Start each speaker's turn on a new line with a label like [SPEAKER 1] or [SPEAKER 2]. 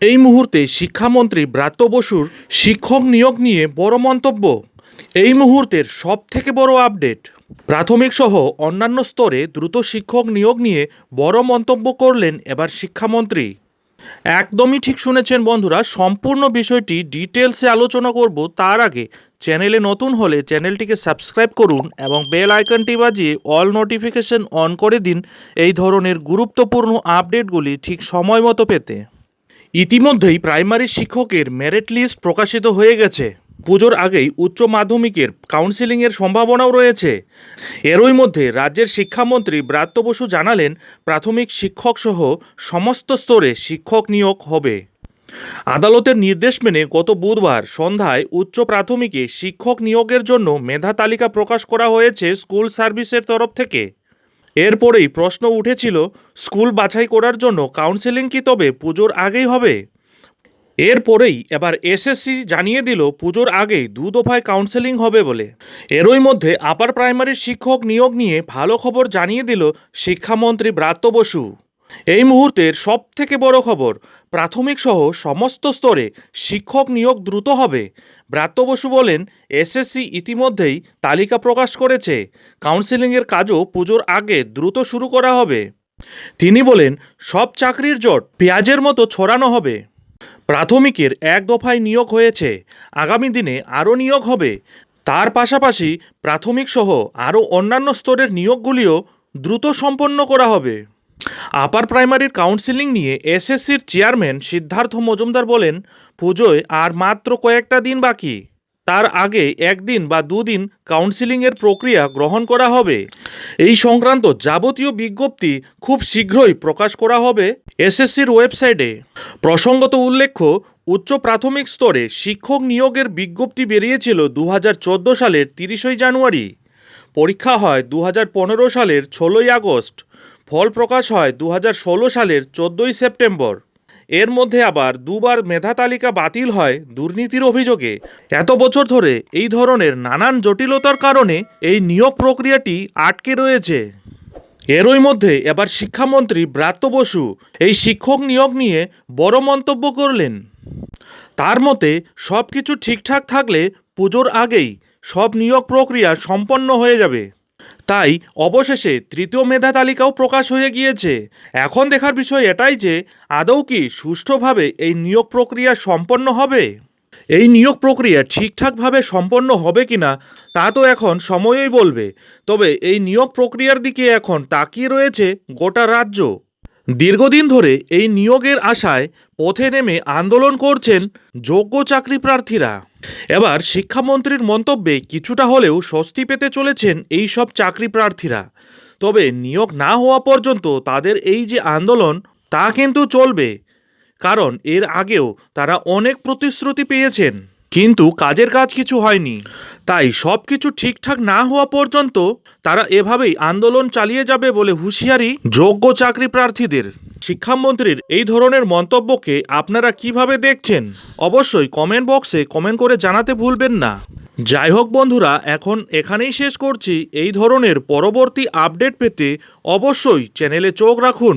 [SPEAKER 1] এই মুহূর্তে শিক্ষামন্ত্রী ব্রাত্য বসুর শিক্ষক নিয়োগ নিয়ে বড় মন্তব্য। এই মুহূর্তের সব থেকে বড় আপডেট। প্রাথমিক সহ অন্যান্য স্তরে দ্রুত শিক্ষক নিয়োগ নিয়ে বড় মন্তব্য করলেন এবার শিক্ষামন্ত্রী। একদমই ঠিক শুনেছেন বন্ধুরা, সম্পূর্ণ বিষয়টি ডিটেলসে আলোচনা করব তার আগে চ্যানেলে নতুন হলে চ্যানেলটিকে সাবস্ক্রাইব করুন এবং বেল আইকনটি বাজিয়ে অল নোটিফিকেশন অন করে দিন এই ধরনের গুরুত্বপূর্ণ আপডেটগুলি ঠিক সময় মতো পেতে। ইতিমধ্যেই প্রাইমারি শিক্ষকের মেরিট লিস্ট প্রকাশিত হয়ে গেছে। পুজোর আগেই উচ্চ মাধ্যমিকের কাউন্সিলিংয়ের সম্ভাবনাও রয়েছে। এরই মধ্যে রাজ্যের শিক্ষামন্ত্রী ব্রাত্য বসু জানালেন, প্রাথমিক শিক্ষক সহ সমস্ত স্তরে শিক্ষক নিয়োগ হবে। আদালতের নির্দেশ মেনে গত বুধবার সন্ধ্যায় উচ্চ প্রাথমিকে শিক্ষক নিয়োগের জন্য মেধা তালিকা প্রকাশ করা হয়েছে স্কুল সার্ভিসের তরফ থেকে। এরপরেই প্রশ্ন উঠেছিল, স্কুল বাছাই করার জন্য কাউন্সেলিং কি তবে পুজোর আগেই হবে? এরপরেই এবার এসএসসি জানিয়ে দিল, পুজোর আগেই দু দফায় কাউন্সেলিং হবে বলে। এরই মধ্যে আপার প্রাইমারি শিক্ষক নিয়োগ নিয়ে ভালো খবর জানিয়ে দিল শিক্ষামন্ত্রী ব্রাত্য বসু। এই মুহূর্তের সব থেকে বড় খবর, প্রাথমিক সহ সমস্ত স্তরে শিক্ষক নিয়োগ দ্রুত হবে। ব্রাত্য বসু বলেন এসএসসি ইতিমধ্যেই তালিকা প্রকাশ করেছে। কাউন্সেলিংয়ের কাজও পুজোর আগে দ্রুত শুরু করা হবে। তিনি বলেন, সব চাকরির জট পেঁয়াজের মতো ছড়ানো হবে। প্রাথমিকের এক দফায় নিয়োগ হয়েছে, আগামী দিনে আরও নিয়োগ হবে। তার পাশাপাশি প্রাথমিক সহ আরও অন্যান্য স্তরের নিয়োগগুলিও দ্রুত সম্পন্ন করা হবে। আপার প্রাইমারির কাউন্সিলিং নিয়ে এসএসসির চেয়ারম্যান সিদ্ধার্থ মজুমদার বলেন, পুজোয় আর মাত্র কয়েকটা দিন বাকি। তার আগে একদিন বা দুদিন কাউন্সিলিংয়ের প্রক্রিয়া গ্রহণ করা হবে। এই সংক্রান্ত যাবতীয় বিজ্ঞপ্তি খুব শীঘ্রই প্রকাশ করা হবে এসএসসির ওয়েবসাইটে। প্রসঙ্গত উল্লেখ্য, উচ্চ প্রাথমিক স্তরে শিক্ষক নিয়োগের বিজ্ঞপ্তি বেরিয়েছিল দু হাজার চোদ্দ সালের তিরিশই জানুয়ারি। পরীক্ষা হয় দু হাজার পনেরো সালের ষোলোই আগস্ট। ফল প্রকাশ হয় দু হাজার ষোলো সালের চোদ্দোই সেপ্টেম্বর। এর মধ্যে আবার দুবার মেধা তালিকা বাতিল হয় দুর্নীতির অভিযোগে। এত বছর ধরে এই ধরনের নানান জটিলতার কারণে এই নিয়োগ প্রক্রিয়াটি আটকে রয়েছে। এরই মধ্যে এবার শিক্ষামন্ত্রী ব্রাত্য বসু এই শিক্ষক নিয়োগ নিয়ে বড় মন্তব্য করলেন। তার মতে সব কিছু ঠিকঠাক থাকলে পুজোর আগেই সব নিয়োগ প্রক্রিয়া সম্পন্ন হয়ে যাবে। তাই অবশেষে তৃতীয় মেধা তালিকাও প্রকাশ হয়ে গিয়েছে। এখন দেখার বিষয় এটাই যে, আদৌ কি সুষ্ঠুভাবে এই নিয়োগ প্রক্রিয়া সম্পন্ন হবে? এই নিয়োগ প্রক্রিয়া ঠিকঠাকভাবে সম্পন্ন হবে কিনা, তা তো এখন সময়ই বলবে। তবে এই নিয়োগ প্রক্রিয়ার দিকে এখন তাকিয়ে রয়েছে গোটা রাজ্য। দীর্ঘদিন ধরে এই নিয়োগের আশায় পথে নেমে আন্দোলন করছেন যোগ্য চাকরি প্রার্থীরা। এবার শিক্ষামন্ত্রীর মন্তব্যে কিছুটা হলেও স্বস্তি পেতে চলেছেন এই সব চাকরি প্রার্থীরা। তবে নিয়োগ না হওয়া পর্যন্ত তাদের এই যে আন্দোলন, তা কিন্তু চলবে। কারণ এর আগেও তারা অনেক প্রতিশ্রুতি পেয়েছেন। কিন্তু কাজের কাজ কিছু হয়নি। তাই সব কিছু ঠিকঠাক না হওয়া পর্যন্ত তারা এভাবেই আন্দোলন চালিয়ে যাবে বলে হুঁশিয়ারি যোগ্য চাকরি প্রার্থীদের। শিক্ষামন্ত্রীর এই ধরনের মন্তব্যকে আপনারা কীভাবে দেখছেন? অবশ্যই কমেন্ট বক্সে কমেন্ট করে জানাতে ভুলবেন না। যাই হোক বন্ধুরা, এখন এখানেই শেষ করছি। এই ধরনের পরবর্তী আপডেট পেতে অবশ্যই চ্যানেলে চোখ রাখুন।